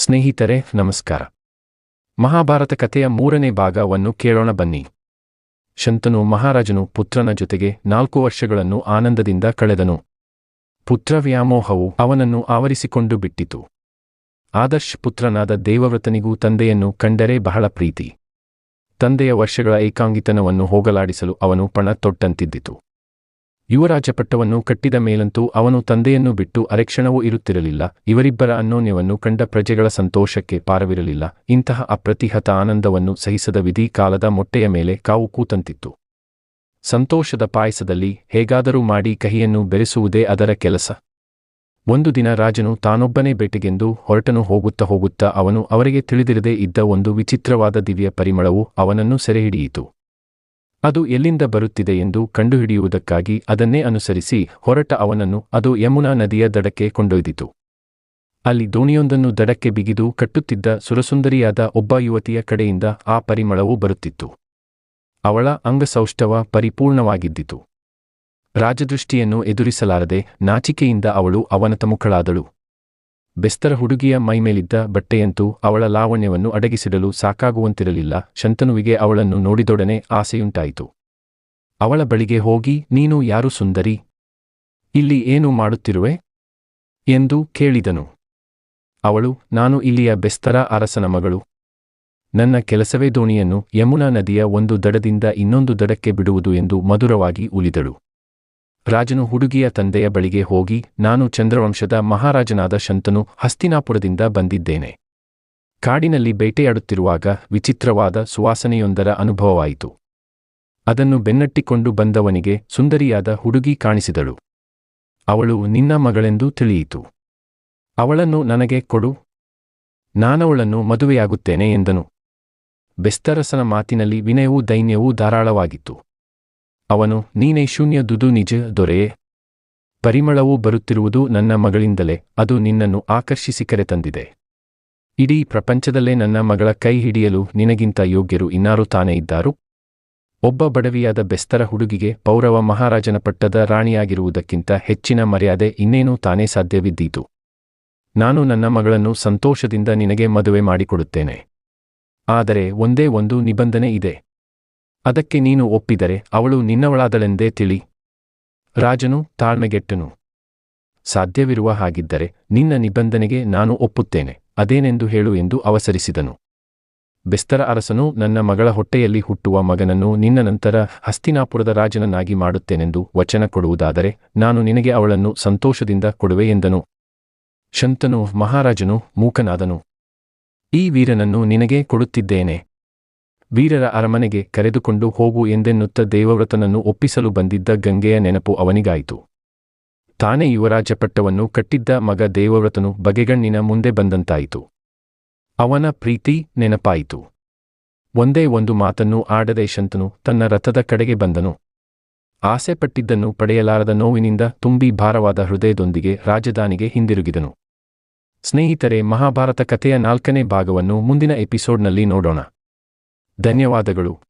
ಸ್ನೇಹಿತರೆ, ನಮಸ್ಕಾರ. ಮಹಾಭಾರತ ಕಥೆಯ ಮೂರನೇ ಭಾಗವನ್ನು ಕೇಳೋಣ ಬನ್ನಿ. ಶಂತನು ಮಹಾರಾಜನು ಪುತ್ರನ ಜೊತೆಗೆ ನಾಲ್ಕು ವರ್ಷಗಳನ್ನು ಆನಂದದಿಂದ ಕಳೆದನು. ಪುತ್ರ ವ್ಯಾಮೋಹವು ಅವನನ್ನು ಆವರಿಸಿಕೊಂಡು ಬಿಟ್ಟಿತು. ಆದರ್ಶ್ ಪುತ್ರನಾದ ದೇವವ್ರತನಿಗೂ ತಂದೆಯನ್ನು ಕಂಡರೆ ಬಹಳ ಪ್ರೀತಿ. ತಂದೆಯ ವರ್ಷಗಳ ಏಕಾಂಗಿತನವನ್ನು ಹೋಗಲಾಡಿಸಲು ಅವನು ಪಣ ತೊಟ್ಟಂತಿದ್ದಿತು. ಯುವರಾಜ ಪಟ್ಟವನ್ನು ಕಟ್ಟಿದ ಮೇಲಂತೂ ಅವನು ತಂದೆಯನ್ನು ಬಿಟ್ಟು ಅರೆಕ್ಷಣವೂ ಇರುತ್ತಿರಲಿಲ್ಲ. ಇವರಿಬ್ಬರ ಅನ್ಯೋನ್ಯವನ್ನು ಕಂಡ ಪ್ರಜೆಗಳ ಸಂತೋಷಕ್ಕೆ ಪಾರವಿರಲಿಲ್ಲ. ಇಂತಹ ಅಪ್ರತಿಹತ ಆನಂದವನ್ನು ಸಹಿಸದ ವಿಧಿ ಕಾಲದ ಮೊಟ್ಟೆಯ ಮೇಲೆ ಕಾವು ಕೂತಂತಿತ್ತು. ಸಂತೋಷದ ಪಾಯಸದಲ್ಲಿ ಹೇಗಾದರೂ ಮಾಡಿ ಕಹಿಯನ್ನು ಬೆರೆಸುವುದೇ ಅದರ ಕೆಲಸ. ಒಂದು ದಿನ ರಾಜನು ತಾನೊಬ್ಬನೇ ಬೇಟೆಗೆಂದು ಹೊರಟನು ಹೋಗುತ್ತಾ ಹೋಗುತ್ತಾ ಅವನು ಅವರಿಗೆ ತಿಳಿದಿರದೇ ಇದ್ದ ಒಂದು ವಿಚಿತ್ರವಾದ ದಿವ್ಯ ಪರಿಮಳವು ಅವನನ್ನು ಸೆರೆಹಿಡಿಯಿತು. ಅದು ಎಲ್ಲಿಂದ ಬರುತ್ತಿದೆ ಎಂದು ಕಂಡುಹಿಡಿಯುವುದಕ್ಕಾಗಿ ಅದನ್ನೇ ಅನುಸರಿಸಿ ಹೊರಟ ಅವನನ್ನು ಅದು ಯಮುನಾ ನದಿಯ ದಡಕ್ಕೆ ಕೊಂಡೊಯ್ದಿತು. ಅಲ್ಲಿ ದೋಣಿಯೊಂದನ್ನು ದಡಕ್ಕೆ ಬಿಗಿದು ಕಟ್ಟುತ್ತಿದ್ದ ಸುರಸುಂದರಿಯಾದ ಒಬ್ಬ ಯುವತಿಯ ಕಡೆಯಿಂದ ಆ ಪರಿಮಳವು ಬರುತ್ತಿತ್ತು. ಅವಳ ಅಂಗಸೌಷ್ಠವ ಪರಿಪೂರ್ಣವಾಗಿದ್ದಿತು. ರಾಜದೃಷ್ಟಿಯನ್ನು ಎದುರಿಸಲಾರದೆ ನಾಚಿಕೆಯಿಂದ ಅವಳು ಅವನತಮುಖಳಾದಳು ಬೆಸ್ತರ ಹುಡುಗಿಯ ಮೈಮೇಲಿದ್ದ ಬಟ್ಟೆಯಂತೂ ಅವಳ ಲಾವಣ್ಯವನ್ನು ಅಡಗಿಸಿಡಲು ಸಾಕಾಗುವಂತಿರಲಿಲ್ಲ. ಶಂತನುವಿಗೆ ಅವಳನ್ನು ನೋಡಿದೊಡನೆ ಆಸೆಯುಂಟಾಯಿತು. ಅವಳ ಬಳಿಗೆ ಹೋಗಿ, ನೀನು ಯಾರು ಸುಂದರಿ? ಇಲ್ಲಿ ಏನು ಮಾಡುತ್ತಿರುವೆ? ಎಂದು ಕೇಳಿದನು. ಅವಳು, ನಾನು ಇಲ್ಲಿಯ ಬೆಸ್ತರ ಅರಸನ ಮಗಳು. ನನ್ನ ಕೆಲಸವೇ ದೋಣಿಯನ್ನು ಯಮುನಾ ನದಿಯ ಒಂದು ದಡದಿಂದ ಇನ್ನೊಂದು ದಡಕ್ಕೆ ಬಿಡುವುದು ಎಂದು ಮಧುರವಾಗಿ ಉಲಿದಳು ರಾಜನು ಹುಡುಗಿಯ ತಂದೆಯ ಬಳಿಗೆ ಹೋಗಿ, ನಾನು ಚಂದ್ರವಂಶದ ಮಹಾರಾಜನಾದ ಶಂತನು ಹಸ್ತಿನಾಪುರದಿಂದ ಬಂದಿದ್ದೇನೆ. ಕಾಡಿನಲ್ಲಿ ಬೇಟೆಯಾಡುತ್ತಿರುವಾಗ ವಿಚಿತ್ರವಾದ ಸುವಾಸನೆಯೊಂದರ ಅನುಭವವಾಯಿತು. ಅದನ್ನು ಬೆನ್ನಟ್ಟಿಕೊಂಡು ಬಂದವನಿಗೆ ಸುಂದರಿಯಾದ ಹುಡುಗಿ ಕಾಣಿಸಿದಳು. ಅವಳು ನಿನ್ನ ಮಗಳೆಂದು ತಿಳಿಯಿತು. ಅವಳನ್ನು ನನಗೆ ಕೊಡು. ನಾನವಳನ್ನು ಮದುವೆಯಾಗುತ್ತೇನೆ ಎಂದನು. ಬೆಸ್ತರಸನ ಮಾತಿನಲ್ಲಿ ವಿನಯವೂ ದೈನ್ಯವೂ ಧಾರಾಳವಾಗಿತ್ತು. ಅವನು, ನೀನೇ ಶೂನ್ಯ ದುದು ನಿಜ ದೊರೆಯೇ ಪರಿಮಳವು ಬರುತ್ತಿರುವುದು ನನ್ನ ಮಗಳಿಂದಲೇ, ಅದು ನಿನ್ನನ್ನು ಆಕರ್ಷಿಸಿ ಕರೆತಂದಿದೆ ಇಡೀ ಪ್ರಪಂಚದಲ್ಲೇ ನನ್ನ ಮಗಳ ಕೈ ಹಿಡಿಯಲು ನಿನಗಿಂತ ಯೋಗ್ಯರು ಇನ್ನಾರು ತಾನೇ ಇದ್ದಾರು? ಒಬ್ಬ ಬಡವಿಯಾದ ಬೆಸ್ತರ ಹುಡುಗಿಗೆ ಪೌರವ ಮಹಾರಾಜನ ಪಟ್ಟದ ರಾಣಿಯಾಗಿರುವುದಕ್ಕಿಂತ ಹೆಚ್ಚಿನ ಮರ್ಯಾದೆ ಇನ್ನೇನೂ ತಾನೇ ಸಾಧ್ಯವಿದ್ದೀತು. ನಾನು ನನ್ನ ಮಗಳನ್ನು ಸಂತೋಷದಿಂದ ನಿನಗೆ ಮದುವೆ ಮಾಡಿಕೊಡುತ್ತೇನೆ. ಆದರೆ ಒಂದೇ ಒಂದು ನಿಬಂಧನೆ ಇದೆ. ಅದಕ್ಕೆ ನೀನು ಒಪ್ಪಿದರೆ ಅವಳು ನಿನ್ನವಳಾದಳೆಂದೇ ತಿಳಿ. ರಾಜನು ತಾಳ್ಮೆಗೆಟ್ಟನು. ಸಾಧ್ಯವಿರುವ ಹಾಗಿದ್ದರೆ ನಿನ್ನ ನಿಬಂಧನೆಗೆ ನಾನು ಒಪ್ಪುತ್ತೇನೆ, ಅದೇನೆಂದು ಹೇಳು ಎಂದು ಅವಸರಿಸಿದನು. ಬೆಸ್ತರ ಅರಸನು ನನ್ನ ಮಗಳ ಹೊಟ್ಟೆಯಲ್ಲಿ ಹುಟ್ಟುವ ಮಗನನ್ನು ನಿನ್ನ ನಂತರ ಹಸ್ತಿನಾಪುರದ ರಾಜನನ್ನಾಗಿ ಮಾಡುತ್ತೇನೆಂದು ವಚನ ಕೊಡುವುದಾದರೆ ನಾನು ನಿನಗೆ ಅವಳನ್ನು ಸಂತೋಷದಿಂದ ಕೊಡುವೆ ಎಂದನು. ಶಂತನು ಮಹಾರಾಜನು ಮೂಕನಾದನು. ಈ ವೀರನನ್ನು ನಿನಗೆ ಕೊಡುತ್ತಿದ್ದೇನೆ. ವೀರರ ಅರಮನೆಗೆ ಕರೆದುಕೊಂಡು ಹೋಗು ಎಂದೆನ್ನುತ್ತ ದೇವವ್ರತನನ್ನು ಒಪ್ಪಿಸಲು ಬಂದಿದ್ದ ಗಂಗೆಯ ನೆನಪು ಅವನಿಗಾಯಿತು. ತಾನೇ ಯುವರಾಜ ಪಟ್ಟವನ್ನು ಕಟ್ಟಿದ್ದ ಮಗ ದೇವವ್ರತನು ಬಗೆಗಣ್ಣಿನ ಮುಂದೆ ಬಂದಂತಾಯಿತು. ಅವನ ಪ್ರೀತಿ ನೆನಪಾಯಿತು. ಒಂದೇ ಒಂದು ಮಾತನ್ನು ಆಡದೆ ಶಂತನು ತನ್ನ ರಥದ ಕಡೆಗೆ ಬಂದನು. ಆಸೆಪಟ್ಟಿದ್ದನ್ನು ಪಡೆಯಲಾರದ ನೋವಿನಿಂದ ತುಂಬಿ ಭಾರವಾದ ಹೃದಯದೊಂದಿಗೆ ರಾಜಧಾನಿಗೆ ಹಿಂದಿರುಗಿದನು. ಸ್ನೇಹಿತರೆ, ಮಹಾಭಾರತ ಕಥೆಯ ನಾಲ್ಕನೇ ಭಾಗವನ್ನು ಮುಂದಿನ ಎಪಿಸೋಡ್ನಲ್ಲಿ ನೋಡೋಣ. ಧನ್ಯವಾದಗಳು.